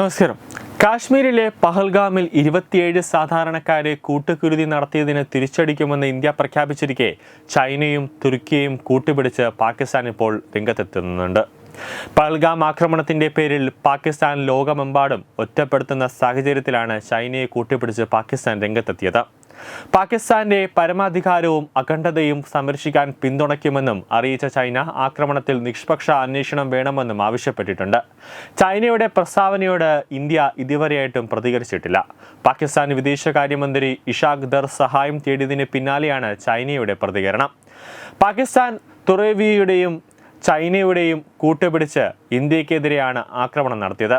നമസ്കാരം. കാശ്മീരിലെ പഹൽഗാമിൽ ഇരുപത്തിയേഴ് സാധാരണക്കാരെ കൂട്ടുകുരുതി നടത്തിയതിന് തിരിച്ചടിക്കുമെന്ന് ഇന്ത്യ പ്രഖ്യാപിച്ചിരിക്കെ ചൈനയും തുർക്കിയും കൂട്ടുപിടിച്ച് പാകിസ്ഥാൻ ഇപ്പോൾ രംഗത്തെത്തുന്നുണ്ട്. പഹൽഗാം ആക്രമണത്തിന്റെ പേരിൽ പാകിസ്ഥാൻ ലോകമെമ്പാടും ഒറ്റപ്പെടുത്തുന്ന സാഹചര്യത്തിലാണ് ചൈനയെ കൂട്ടിപ്പിടിച്ച് പാകിസ്ഥാൻ രംഗത്തെത്തിയത്. പാകിസ്ഥാന്റെ പരമാധികാരവും അഖണ്ഡതയും സംരക്ഷിക്കാൻ പിന്തുണയ്ക്കുമെന്നും അറിയിച്ച ചൈന ആക്രമണത്തിൽ നിഷ്പക്ഷ അന്വേഷണം വേണമെന്നും ആവശ്യപ്പെട്ടിട്ടുണ്ട്. ചൈനയുടെ പ്രസ്താവനയോട് ഇന്ത്യ ഇതുവരെയായിട്ടും പ്രതികരിച്ചിട്ടില്ല. പാകിസ്ഥാൻ വിദേശകാര്യമന്ത്രി ഇഷാഖ് ദർ സഹായം തേടിയതിന് പിന്നാലെയാണ് ചൈനയുടെ പ്രതികരണം. പാകിസ്ഥാൻ തുറേവിയുടെയും ചൈനയുടെയും കൂട്ടുപിടിച്ച് ഇന്ത്യക്കെതിരെയാണ് ആക്രമണം നടത്തിയത്.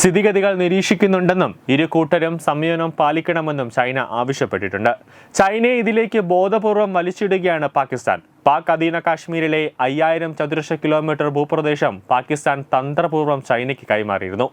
സ്ഥിതിഗതികൾ നിരീക്ഷിക്കുന്നുണ്ടെന്നും ഇരു കൂട്ടരും സംയമനം പാലിക്കണമെന്നും ചൈന ആവശ്യപ്പെട്ടിട്ടുണ്ട്. ചൈനയെ ഇതിലേക്ക് ബോധപൂർവം വലിച്ചിടുകയാണ് പാകിസ്ഥാൻ. പാക് അധീന കാശ്മീരിലെ അയ്യായിരം ചതുരശ്ര കിലോമീറ്റർ ഭൂപ്രദേശം പാകിസ്ഥാൻ തന്ത്രപൂർവം ചൈനയ്ക്ക് കൈമാറിയിരുന്നു.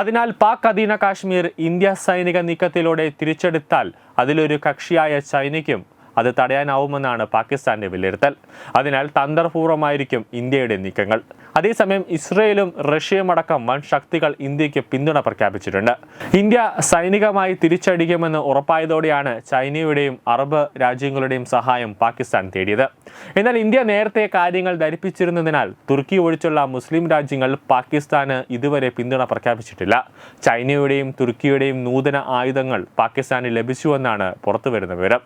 അതിനാൽ പാക് അധീന കാശ്മീർ ഇന്ത്യ സൈനിക നീക്കത്തിലൂടെ തിരിച്ചെടുത്താൽ അതിലൊരു കക്ഷിയായ ചൈനയ്ക്കും അത് തടയാനാവുമെന്നാണ് പാകിസ്ഥാന്റെ വിലയിരുത്തൽ. അതിനാൽ തന്ത്രപൂർവമായിരിക്കും ഇന്ത്യയുടെ നീക്കങ്ങൾ. അതേസമയം ഇസ്രയേലും റഷ്യയും അടക്കം വൻ ശക്തികൾ ഇന്ത്യയ്ക്ക് പിന്തുണ പ്രഖ്യാപിച്ചിട്ടുണ്ട്. ഇന്ത്യ സൈനികമായി തിരിച്ചടിക്കുമെന്ന് ഉറപ്പായതോടെയാണ് ചൈനയുടെയും അറബ് രാജ്യങ്ങളുടെയും സഹായം പാകിസ്ഥാൻ തേടിയത്. എന്നാൽ ഇന്ത്യ നേരത്തെ കാര്യങ്ങൾ ധരിപ്പിച്ചിരുന്നതിനാൽ തുർക്കി ഒഴിച്ചുള്ള മുസ്ലിം രാജ്യങ്ങൾ പാകിസ്ഥാന് ഇതുവരെ പിന്തുണ പ്രഖ്യാപിച്ചിട്ടില്ല. ചൈനയുടെയും തുർക്കിയുടെയും നൂതന ആയുധങ്ങൾ പാകിസ്ഥാന് ലഭിച്ചുവെന്നാണ് പുറത്തുവരുന്ന വിവരം.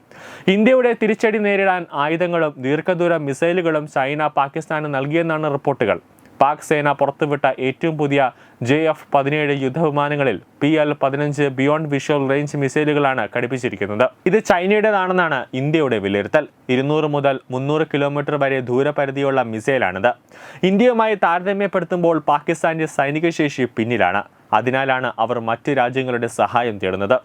ഇന്ത്യയുടെ തിരിച്ചടി നേരിടാൻ ആയുധങ്ങളും ദീർഘദൂര മിസൈലുകളും ചൈന പാകിസ്ഥാന് നൽകിയെന്നാണ് റിപ്പോർട്ടുകൾ. പാക് സേന പുറത്തുവിട്ട ഏറ്റവും പുതിയ ജെ എഫ് പതിനേഴ് യുദ്ധവിമാനങ്ങളിൽ പി എൽ പതിനഞ്ച് ബിയോണ്ട് വിഷ്വൽ റേഞ്ച് മിസൈലുകളാണ് ഘടിപ്പിച്ചിരിക്കുന്നത്. ഇത് ചൈനയുടേതാണെന്നാണ് ഇന്ത്യയുടെ വിലയിരുത്തൽ. ഇരുന്നൂറ് മുതൽ മുന്നൂറ് കിലോമീറ്റർ വരെ ദൂരപരിധിയുള്ള മിസൈലാണിത്. ഇന്ത്യയുമായി താരതമ്യപ്പെടുത്തുമ്പോൾ പാകിസ്ഥാന്റെ സൈനിക ശേഷി പിന്നിലാണ്. അതിനാലാണ് അവർ മറ്റ് രാജ്യങ്ങളുടെ സഹായം തേടുന്നത്.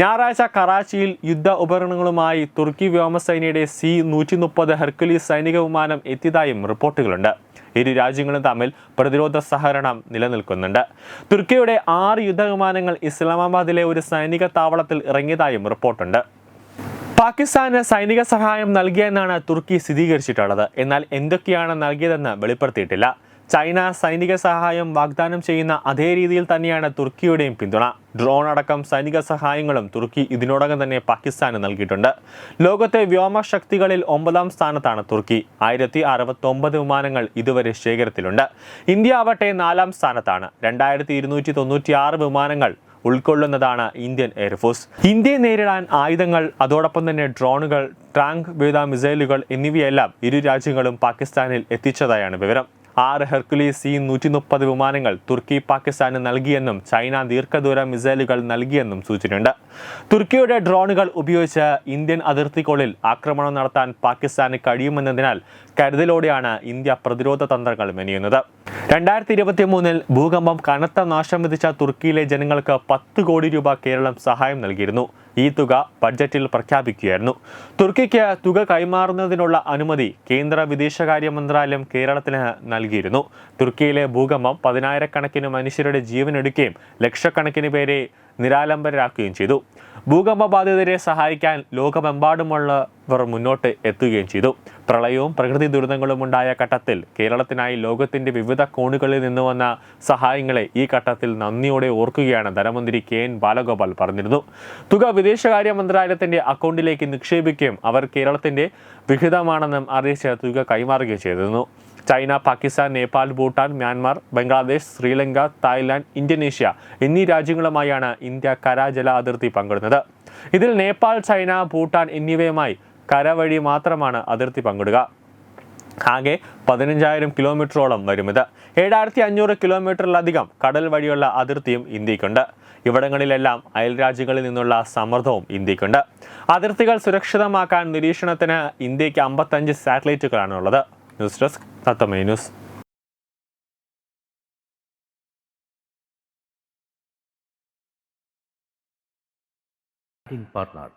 ഞായറാഴ്ച കറാച്ചിയിൽ യുദ്ധ ഉപകരണങ്ങളുമായി തുർക്കി വ്യോമസേനയുടെ സി നൂറ്റി മുപ്പത് ഹെർക്കുലീസ് സൈനിക വിമാനം എത്തിയതായും റിപ്പോർട്ടുകളുണ്ട്. ഇരു രാജ്യങ്ങളും തമ്മിൽ പ്രതിരോധ സഹകരണം നിലനിൽക്കുന്നുണ്ട്. തുർക്കിയുടെ ആറ് യുദ്ധവിമാനങ്ങൾ ഇസ്ലാമാബാദിലെ ഒരു സൈനിക താവളത്തിൽ ഇറങ്ങിയതായും റിപ്പോർട്ടുണ്ട്. പാകിസ്ഥാന് സൈനിക സഹായം നൽകിയെന്നാണ് തുർക്കി സ്ഥിരീകരിച്ചിട്ടുള്ളത്. എന്നാൽ എന്തൊക്കെയാണ് നൽകിയതെന്ന് വെളിപ്പെടുത്തിയിട്ടില്ല. ചൈന സൈനിക സഹായം വാഗ്ദാനം ചെയ്യുന്ന അതേ രീതിയിൽ തന്നെയാണ് തുർക്കിയുടെയും പിന്തുണ. ഡ്രോൺ അടക്കം സൈനിക സഹായങ്ങളും തുർക്കി ഇതിനോടകം തന്നെ പാകിസ്ഥാന് നൽകിയിട്ടുണ്ട്. ലോകത്തെ വ്യോമശക്തികളിൽ ഒമ്പതാം സ്ഥാനത്താണ് തുർക്കി. ആയിരത്തി അറുപത്തൊമ്പത് വിമാനങ്ങൾ ഇതുവരെ ശേഖരത്തിലുണ്ട്. ഇന്ത്യ ആവട്ടെ നാലാം സ്ഥാനത്താണ്. രണ്ടായിരത്തി ഇരുന്നൂറ്റി തൊണ്ണൂറ്റി ആറ് വിമാനങ്ങൾ ഉൾക്കൊള്ളുന്നതാണ് ഇന്ത്യൻ എയർഫോഴ്സ്. ഇന്ത്യയെ നേരിടാൻ ആയുധങ്ങൾ അതോടൊപ്പം തന്നെ ഡ്രോണുകൾ ട്രാങ്ക് വേദ മിസൈലുകൾ എന്നിവയെല്ലാം ഇരു രാജ്യങ്ങളും പാകിസ്ഥാനിൽ എത്തിച്ചതായാണ് വിവരം. ആറ് ഹെർക്കുലീസ് സി നൂറ്റി മുപ്പത് വിമാനങ്ങൾ തുർക്കി പാകിസ്ഥാന് നൽകിയെന്നും ചൈന ദീർഘദൂര മിസൈലുകൾ നൽകിയെന്നും സൂചനയുണ്ട് തുർക്കിയുടെ ഡ്രോണുകൾ ഉപയോഗിച്ച് ഇന്ത്യൻ അതിർത്തിക്കുള്ളിൽ ആക്രമണം നടത്താൻ പാകിസ്ഥാന് കഴിയുമെന്നതിനാൽ കരുതലോടെയാണ് ഇന്ത്യ പ്രതിരോധ തന്ത്രങ്ങൾ മെനിയുന്നത്. രണ്ടായിരത്തി ഇരുപത്തി മൂന്നിൽ ഭൂകമ്പം കനത്ത നാശം വിധിച്ച തുർക്കിയിലെ ജനങ്ങൾക്ക് പത്ത് കോടി രൂപ കേരളം സഹായം നൽകിയിരുന്നു. ഈ തുക ബഡ്ജറ്റിൽ പ്രഖ്യാപിക്കുകയായിരുന്നു. തുർക്കിക്ക് തുക കൈമാറുന്നതിനുള്ള അനുമതി കേന്ദ്ര വിദേശകാര്യ മന്ത്രാലയം കേരളത്തിന് നൽകിയിരുന്നു. തുർക്കിയിലെ ഭൂകമ്പം പതിനായിരക്കണക്കിന് മനുഷ്യരുടെ ജീവനെടുക്കുകയും ലക്ഷക്കണക്കിന് പേരെ നിരാലംബരാക്കുകയും ചെയ്തു. ഭൂകമ്പ ബാധിതരെ സഹായിക്കാൻ ലോകമെമ്പാടുമുള്ളവർ മുന്നോട്ട് എത്തുകയും ചെയ്തു. പ്രളയവും പ്രകൃതി ദുരന്തങ്ങളും ഉണ്ടായ ഘട്ടത്തിൽ കേരളത്തിനായി ലോകത്തിന്റെ വിവിധ കോണുകളിൽ നിന്ന് വന്ന സഹായങ്ങളെ ഈ ഘട്ടത്തിൽ നന്ദിയോടെ ഓർക്കുകയാണ് ധനമന്ത്രി കെ എൻ ബാലഗോപാൽ പറഞ്ഞിരുന്നു. തുക വിദേശകാര്യ മന്ത്രാലയത്തിന്റെ അക്കൗണ്ടിലേക്ക് നിക്ഷേപിക്കുകയും അവർ കേരളത്തിന്റെ വിഹിതമാണെന്നും അറിയിച്ച് തുക കൈമാറുകയും ചെയ്തിരുന്നു. China Pakistan Nepal Bhutan Myanmar Bangladesh Sri Lanka Thailand Indonesia എന്നീ രാജ്യങ്ങളുമായാണ് ഇന്ത്യ കരാജല അതിർത്തി പങ്കിടുന്നത്. ഇതിൽ നേപ്പാൾ ചൈന ഭൂട്ടാൻ എന്നിവയുമായി കരവഴി മാത്രമാണ് അതിർത്തി പങ്കിടുക. ആകെ പതിനഞ്ചായിരം കിലോമീറ്ററോളം വരും ഇത്. ഏഴായിരത്തി അഞ്ഞൂറ് കിലോമീറ്ററിലധികം കടൽ വഴിയുള്ള അതിർത്തിയും ഇന്ത്യക്കുണ്ട്. ഇവിടങ്ങളിലെല്ലാം അയൽ രാജ്യങ്ങളിൽ നിന്നുള്ള സമ്മർദ്ദവും ഇന്ത്യക്കുണ്ട്. അതിർത്തികൾ സുരക്ഷിതമാക്കാൻ നിരീക്ഷണത്തിന് ഇന്ത്യയ്ക്ക് അമ്പത്തഞ്ച് സാറ്റലൈറ്റുകളാണുള്ളത്. News desk തത്തമേ news partner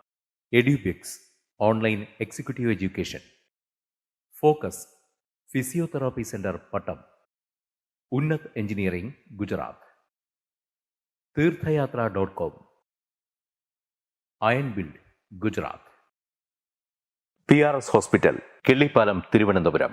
EduBix Online Executive Education Focus Physiotherapy Center Pattam Unnat Engineering Gujarat Theerthayatra dot com iron build Gujarat P R S hospital Killipalam Thiruvananthapuram